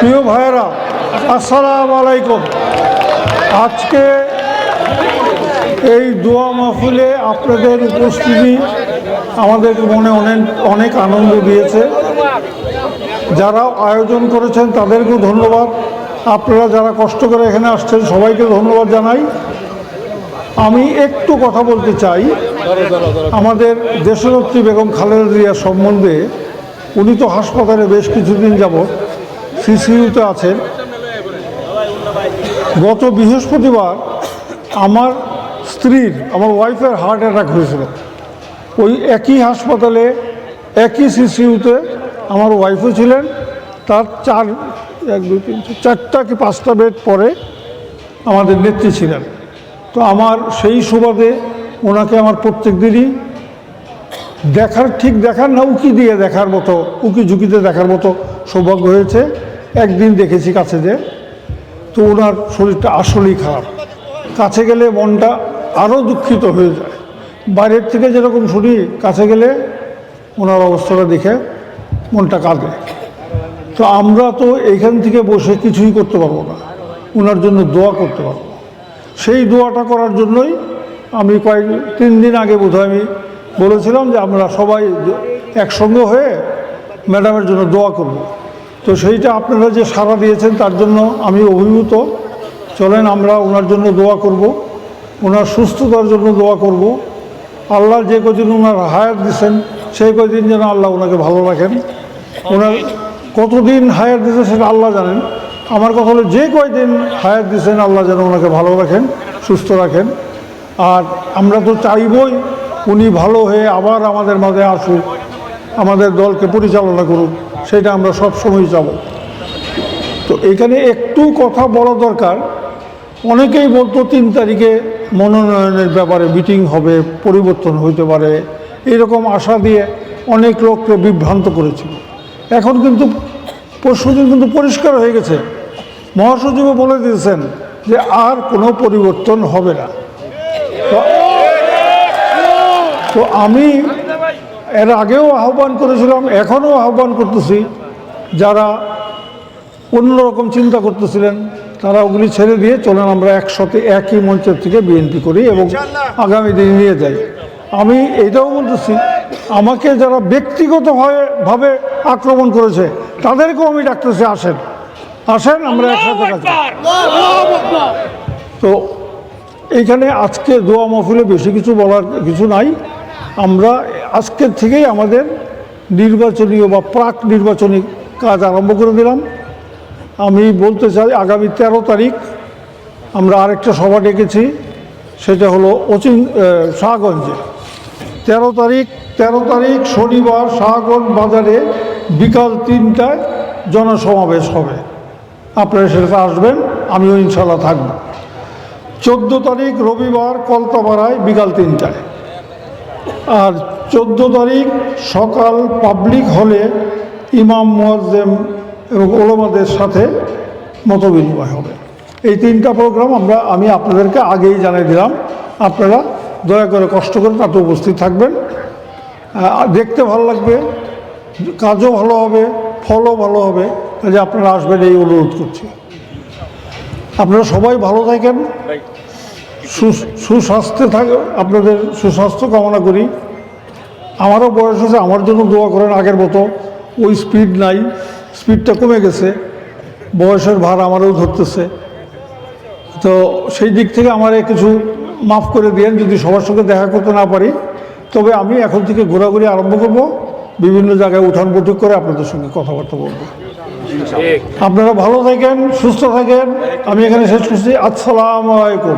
প্রিয় ভাইয়েরা, আসসালাম আলাইকুম। আজকে এই দোয়া মাহফিলে আপনাদের উপস্থিতি আমাদের মনে অনেক অনেক আনন্দ দিয়েছে। যারা আয়োজন করেছেন তাদেরকেও ধন্যবাদ। আপনারা যারা কষ্ট করে এখানে আসছেন, সবাইকে ধন্যবাদ জানাই। আমি একটু কথা বলতে চাই। আমাদের দেশনেত্রী বেগম খালেদা জিয়া সম্বন্ধে। উনি তো হাসপাতালে বেশ কিছুদিন যাবৎ সিসিইউতে আছেন। গত বৃহস্পতিবার আমার স্ত্রীর, আমার ওয়াইফের হার্ট অ্যাটাক হয়েছিল। ওই একই হাসপাতালে, একই সিসিইউতে আমার ওয়াইফও ছিলেন। তার চার, এক, দুই, তিন চারটা কি পাঁচটা বেড পরে আমাদের নেত্রী ছিলেন। তো আমার সেই সুবাদে ওনাকে আমার প্রত্যেক দিনই দেখার, ঠিক দেখার না, উকি দিয়ে দেখার মতো উকি ঝুঁকিতে দেখার মতো সৌভাগ্য হয়েছে। একদিন দেখেছি কাছে যে, তো ওনার শরীরটা আসলেই খারাপ। কাছে গেলে মনটা আরও দুঃখিত হয়ে যায়। বাইরের থেকে যেরকম শুনি কাছে গেলে ওনার অবস্থাটা দেখে মনটা কাঁদে। তো আমরা তো এইখান থেকে বসে কিছুই করতে পারব না। ওনার জন্য দোয়া করতে পারব। সেই দোয়াটা করার জন্যই আমি কয়েক, তিন দিন আগে বোধহয় আমি বলেছিলাম যে আমরা সবাই একসঙ্গে হয়ে ম্যাডামের জন্য দোয়া করব। তো সেইটা আপনারা যে সাড়া দিয়েছেন তার জন্য আমি অভিভূত। চলেন আমরা ওনার জন্য দোয়া করব, ওনার সুস্থতার জন্য দোয়া করব। আল্লাহ যে কদিন ওনার হায়াত দিচ্ছেন সেই কদিন যেন আল্লাহ ওনাকে ভালো রাখেন। ওনার কতদিন হায়াত দিচ্ছে সেটা আল্লাহ জানেন। আমার কথা হলো যে কয়দিন হায়াত দিচ্ছেন আল্লাহ যেন ওনাকে ভালো রাখেন, সুস্থ রাখেন। আর আমরা তো চাইবই উনি ভালো হয়ে আবার আমাদের মাঝে আসুক, আমাদের দলকে পরিচালনা করুক। সেটা আমরা সব সময় চাব তো এখানে একটু কথা বলা দরকার। অনেকেই বলতো তিন তারিখে মনোনয়নের ব্যাপারে মিটিং হবে, পরিবর্তন হইতে পারে, এরকম আশা দিয়ে অনেক লোককে বিভ্রান্ত করেছিল। এখন কিন্তু পরশুদিন কিন্তু পরিষ্কার হয়ে গেছে। মহাসচিবও বলে দিয়েছেন যে আর কোনো পরিবর্তন হবে না। তো আমি এর আগেও আহ্বান করেছিলাম এখনও আহ্বান করতেছি যারা অন্যরকম চিন্তা করতেছিলেন তারা ওগুলি ছেড়ে দিয়ে চলেন আমরা একসাথে একই মঞ্চের থেকে বিএনপি করি এবং আগামী দিন নিয়ে যাই। আমি এটাও বলতেছি আমাকে যারা ব্যক্তিগতভাবে ভাবে আক্রমণ করেছে তাদেরকেও আমি ডাকতেছি আসেন। আসেন আমরা একসাথে কাজ তো এইখানে আজকে দোয়া মহফিলে বেশি কিছু বলার কিছু নাই। আমরা আজকের থেকেই আমাদের নির্বাচনীয় বা প্রাক নির্বাচনী কাজ আরম্ভ করে দিলাম। আমি বলতে চাই, আগামী তেরো তারিখ আমরা আরেকটা সভা ডেকেছি, সেটা হলো অচিন শাহগঞ্জে। তেরো তারিখ তেরো তারিখ শনিবার শাহগঞ্জ বাজারে বিকাল তিনটায় জনসমাবেশ হবে। আপনারা সেটাতে আসবেন, আমিও ইনশাল্লাহ থাকব। চোদ্দ তারিখ রবিবার কলতাপাড়ায় বিকাল তিনটায়। আর চোদ্দ তারিখ সকাল পাবলিক হলে ইমাম, মুয়াজ্জেম এবং ওলমাদের সাথে মতবিনিময় হবে। এই তিনটা প্রোগ্রাম আমরা, আমি আপনাদেরকে আগেই জানিয়ে দিলাম। আপনারা দয়া করে কষ্ট করে তাতে উপস্থিত থাকবেন। দেখতে ভালো লাগবে, কাজও ভালো হবে, ফলও ভালো হবে। কাজে আপনারা আসবেন এই অনুরোধ করছি। আপনারা সবাই ভালো থাকেন। সুস্বাস্থ্যে থাকে, আপনাদের সুস্বাস্থ্য কামনা করি। আমারও বয়স হয়েছে, আমার জন্য দোয়া করেন আগের মতো। ওই স্পিড নাই স্পিডটা কমে গেছে। বয়সের ভার আমারও ধরতেছে। তো সেই দিক থেকে আমার কিছু মাফ করে দিয়েন, যদি সবার সঙ্গে দেখা করতে না পারি। তবে আমি এখন থেকে ঘোরাঘুরি আরম্ভ করব। বিভিন্ন জায়গায় উঠান বৈঠক করে আপনাদের সঙ্গে কথাবার্তা বলব। আপনারা ভালো থাকেন সুস্থ থাকেন। আমি এখানে শেষ করছি। আসসালামু আলাইকুম।